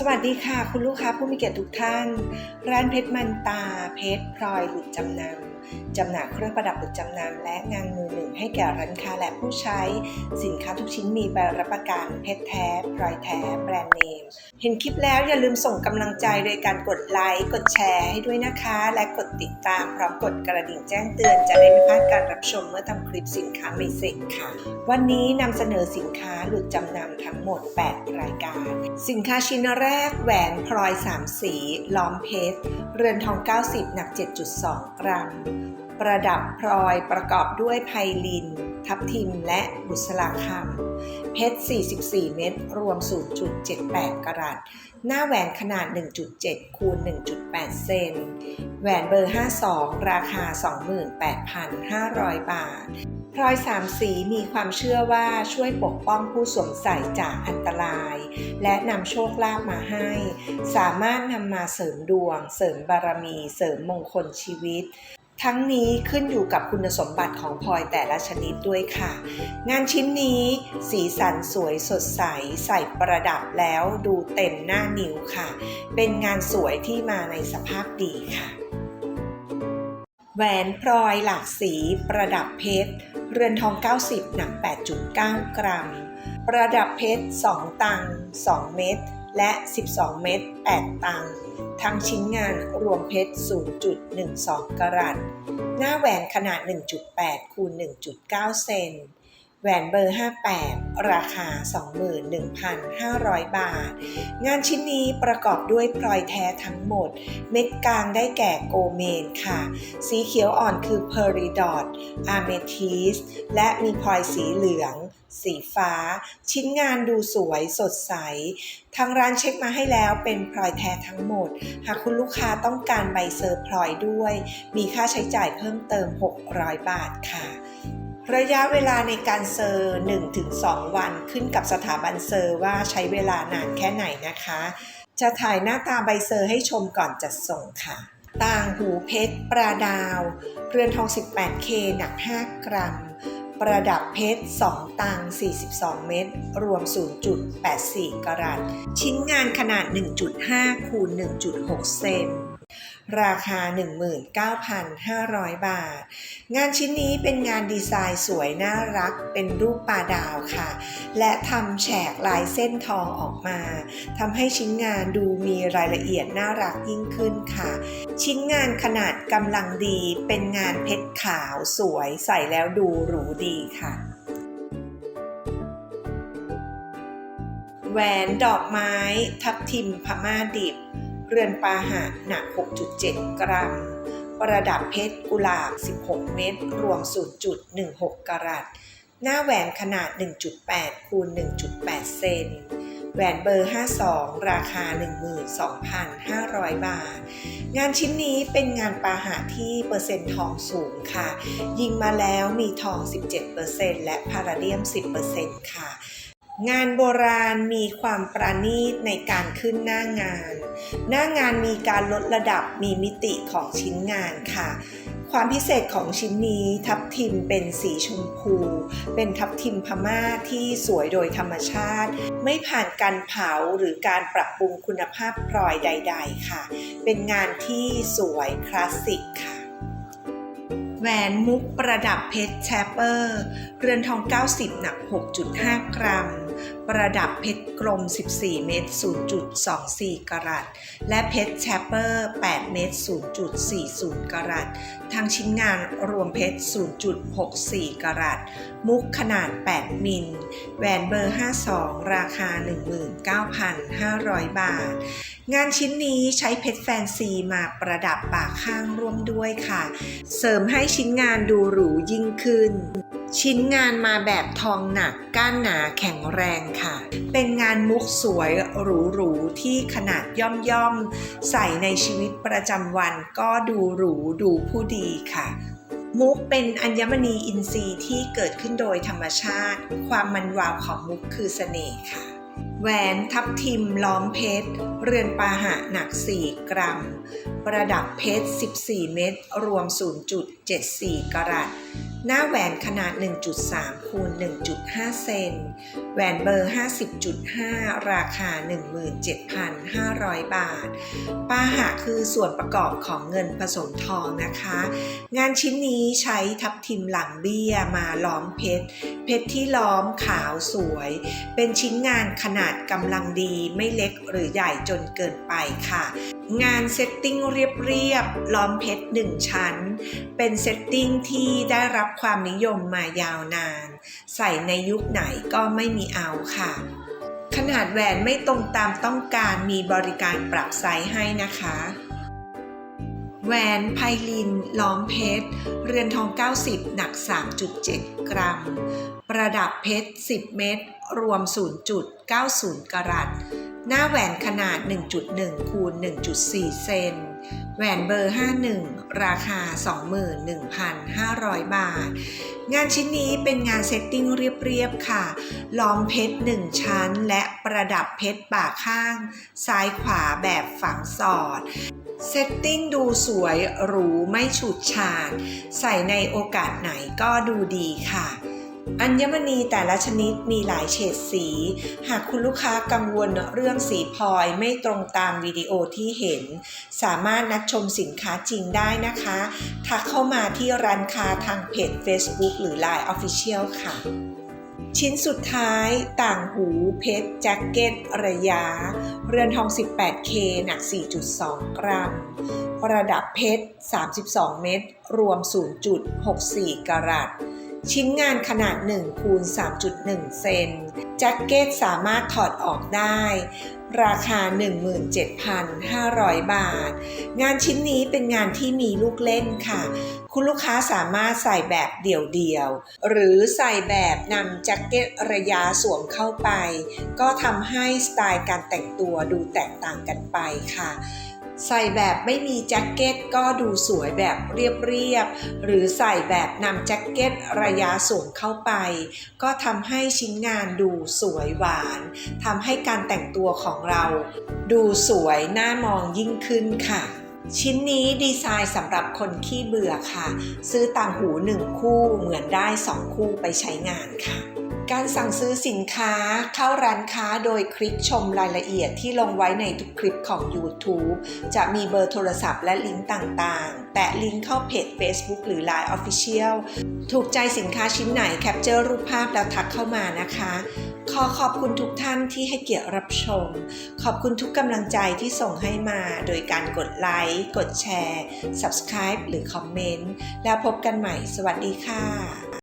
สวัสดีค่ะ คุณลูกค้าผู้มีเกียรติทุกท่าน ร้านเพชรมันตาเพชรพลอยหลุดจำนำ จำหน่ายเครื่องประดับหลุดจำนำและงานมือหนึ่งให้แก่ร้านค้าและผู้ใช้ สินค้าทุกชิ้นมีใบรับประกันเพชรแท้พลอยแท้ แบรนด์เนม เห็นคลิปแล้วอย่าลืมส่งกำลังใจโดยการกดไลค์ กดแชร์ให้ด้วยนะคะ และกดติดตามพร้อมกดกระดิ่งแจ้งเตือนจะได้ไม่พลาดการรับชมเมื่อทำคลิปสินค้าใหม่เสร็จค่ะ วันนี้นำเสนอสินค้าหลุดจำนำทั้งหมด 8 รายการ สินค้าชิ้นแรกแหวนพลอย 3 สี ล้อมเพชร เรือนทอง 90 หนัก 7.2 กรัมประดับพลอยประกอบด้วยไพลิน ทับทิมและบุษราคำเพชร 44 เม็ดรวม 0.78 กรัต หน้าแหวนขนาด 1.7 คูณ 1.8 เซน แหวนเบอร์ 52 ราคา 28,500 บาท พลอยสามสีมีความเชื่อว่าช่วยปกป้องผู้สวมใส่จากอันตราย และนำโชคลาภมาให้ สามารถนำมาเสริมดวง เสริมบารมี เสริมมงคลชีวิต ทั้งนี้ขึ้นอยู่กับคุณสมบัติของพลอยแต่ละชนิดด้วยค่ะ งานชิ้นนี้สีสันสวยสดใสใส่ประดับแล้วดูเต็มหน้านิ้วค่ะ เป็นงานสวยที่มาในสภาพดีค่ะ แหวนพลอยหลากสีประดับเพชร เรือนทอง 90 หนัก 8.9 กรัม ประดับเพชร 2 ตัง 2 เม็ด และ 12 เม็ด8ตังทั้งชิ้นงานรวมเพชร 0.12 กรัตหน้าแหวนขนาด 1.8 คูณ 1.9 เซนแหวนเบอร์ 58 ราคา 21,500 บาท งานชิ้นนี้ประกอบด้วยพลอยแท้ทั้งหมด เม็ดกลางได้แก่โกเมนค่ะ สีเขียวอ่อนคือเพอริดอดอาเมทิส และมีพลอยสีเหลือง สีฟ้า ชิ้นงานดูสวยสดใส ทางร้านเช็คมาให้แล้วเป็นพลอยแท้ทั้งหมด หากคุณลูกค้าต้องการใบเซอร์พลอยด้วย มีค่าใช้จ่ายเพิ่มเติม 600 บาทค่ะระยะเวลาในการเซอร์ 1-2 วันขึ้นกับสถาบันเซอร์ว่าใช้เวลานานแค่ไหนนะคะ จะถ่ายหน้าตาใบเซอร์ให้ชมก่อนจัดส่งค่ะ ต่างหูเพชรปลาดาว เรือนทอง 18K หนัก 5 กรัม ประดับเพชร 2 ตัง 42 เม็ด รวม 0.84 กรัต ชิ้นงานขนาด 1.5 คูณ 1.6 เซน ราคา 19,500 บาท งานชิ้นนี้เป็นงานดีไซน์สวยน่ารักเป็นรูปปลาดาวค่ะ และทำแฉกลายเส้นทองออกมาทำให้ชิ้นงานดูมีรายละเอียดน่ารักยิ่งขึ้นค่ะ ชิ้นงานขนาดกำลังดีเป็นงานเพชรขาวสวยใส่แล้วดูหรูดีค่ะแหวนดอกไม้ทับทิมพม่าดิบ เรือนปาหะหนัก 6.7 กรัม ประดับเพชรกุหลาบ 16 เม็ด รวม 0.16 กรัต หน้าแหวนขนาด 1.8 คูณ 1.8 เซน แหวนเบอร์ 52 ราคา 12,500 บาท งานชิ้นนี้เป็นงานปาหะที่เปอร์เซ็นต์ทองสูงค่ะ ยิงมาแล้วมีทอง 17%และพาราเดียม 10%ค่ะ งานโบราณมีความประณีตในการขึ้นหน้างาน หน้างานมีการลดระดับมีมิติของชิ้นงานค่ะ ความพิเศษของชิ้นนี้ทับทิมเป็นสีชมพู เป็นทับทิมพม่าที่สวยโดยธรรมชาติ ไม่ผ่านการเผาหรือการปรับปรุงคุณภาพพลอยใด ๆ ค่ะ เป็นงานที่สวยคลาสสิกค่ะแหวนมุกประดับเพชรแชปเปอร์ เรือนทอง 90 หนัก 6.5 กรัม ประดับเพชรกลม 14 เม็ด0.24 กรัต และเพชรแชปเปอร์ 8 เม็ด0.40 กรัต ทั้งชิ้นงานรวมเพชร 0.64 กรัต มุกขนาด 8 มิล แหวนเบอร์ 52 ราคา 19,500 บาท งานชิ้นนี้ใช้เพชรแฟนซีมาประดับปากข้างร่วมด้วยค่ะ เสริมให้ชิ้นงานดูหรูยิ่งขึ้น ชิ้นงานมาแบบทองหนักก้านหนาแข็งแรงค่ะ เป็นงานมุกสวยหรูๆที่ขนาดย่อมๆ ใส่ในชีวิตประจำวันก็ดูหรูดูผู้ดีค่ะ มุกเป็นอัญมณีอินทรีย์ที่เกิดขึ้นโดยธรรมชาติ ความมันวาวของมุกคือเสน่ห์ค่ะแหวนทับทิมล้อมเพชร เรือนปาหะหนัก 4 กรัม ประดับเพชร 14 เม็ดรวม 0.74 กรัต หน้าแหวนขนาด 1.3คูณ1.5 เซน แหวนเบอร์ 50.5 ราคา 17,500 บาท ปาหะคือส่วนประกอบของเงินผสมทองนะคะ งานชิ้นนี้ใช้ทับทิมหลังเบี้ยมาล้อมเพชร เพชรที่ล้อมขาวสวย เป็นชิ้นงานขนาดกำลังดีไม่เล็กหรือใหญ่จนเกินไปค่ะ งานเซตติ้งเรียบๆล้อมเพชรหนึ่งชั้น เป็นเซตติ้งที่ได้รับความนิยมมายาวนาน ใส่ในยุคไหนก็ไม่มีเอาค่ะ ขนาดแหวนไม่ตรงตามต้องการมีบริการปรับไซส์ให้นะคะแหวนไพลิน ล้อมเพชร เรือนทอง 90 หนัก 3.7 กรัม ประดับเพชร 10 เม็ด รวม 0.90 กรัต หน้าแหวนขนาด 1.1 คูณ 1.4 เซน แหวนเบอร์ 51 ราคา 21,500 บาท งานชิ้นนี้เป็นงานเซตติ้งเรียบๆค่ะ ล้อมเพชร 1 ชั้น และประดับเพชรบ่าข้าง ซ้ายขวาแบบฝังสอด เซตติ้งดูสวยหรูไม่ฉูดฉาด ใส่ในโอกาสไหนก็ดูดีค่ะ อัญมณีแต่ละชนิดมีหลายเฉดสี หากคุณลูกค้ากังวลเรื่องสีพลอยไม่ตรงตามวิดีโอที่เห็น สามารถนัดชมสินค้าจริงได้นะคะ ทักเข้ามาที่ร้านค้าทางเพจ Facebook หรือ Line Official ค่ะ ชิ้นสุดท้ายต่างหูเพชรแจ็คเก็ตระยะ เรือนทอง 18K หนัก 4.2 กรัม ประดับเพชร 32 เม็ดรวม 0.64 กรัต ชิ้นงานขนาด1คูณ3.1 เซนแจ็คเก็ตสามารถถอดออกได้ ราคา 17,500 บาท งานชิ้นนี้เป็นงานที่มีลูกเล่นค่ะ คุณลูกค้าสามารถใส่แบบเดี่ยวๆ หรือใส่แบบนำแจ็คเก็ตระยะสวมเข้าไป ก็ทำให้สไตล์การแต่งตัวดูแตกต่างกันไปค่ะ ใส่แบบไม่มีแจ็คเก็ตก็ดูสวยแบบเรียบๆ หรือใส่แบบนำแจ็คเก็ตระยะสวมเข้าไป ก็ทำให้ชิ้นงานดูสวยหวานทำให้การแต่งตัวของเรา ดูสวยน่ามองยิ่งขึ้นค่ะชิ้นนี้ดีไซน์สำหรับคนขี้เบื่อค่ะ ซื้อต่างหูหนึ่งคู่เหมือนได้สองคู่ไปใช้งานค่ะ การสั่งซื้อสินค้าเข้าร้านค้าโดยคลิกชมรายละเอียดที่ลงไว้ในทุกคลิปของ YouTube จะมีเบอร์โทรศัพท์และลิงก์ต่างๆแตะลิงก์เข้าเพจ Facebook หรือ Line Official ถูกใจสินค้าชิ้นไหนแคปเจอร์รูปภาพแล้วทักเข้ามานะคะ ขอขอบคุณทุกท่านที่ให้เกียรติรับชม ขอบคุณทุกกำลังใจที่ส่งให้มาโดยการกดไลค์ กดแชร์ Subscribe หรือคอมเมนต์ แล้วพบกันใหม่ สวัสดีค่ะ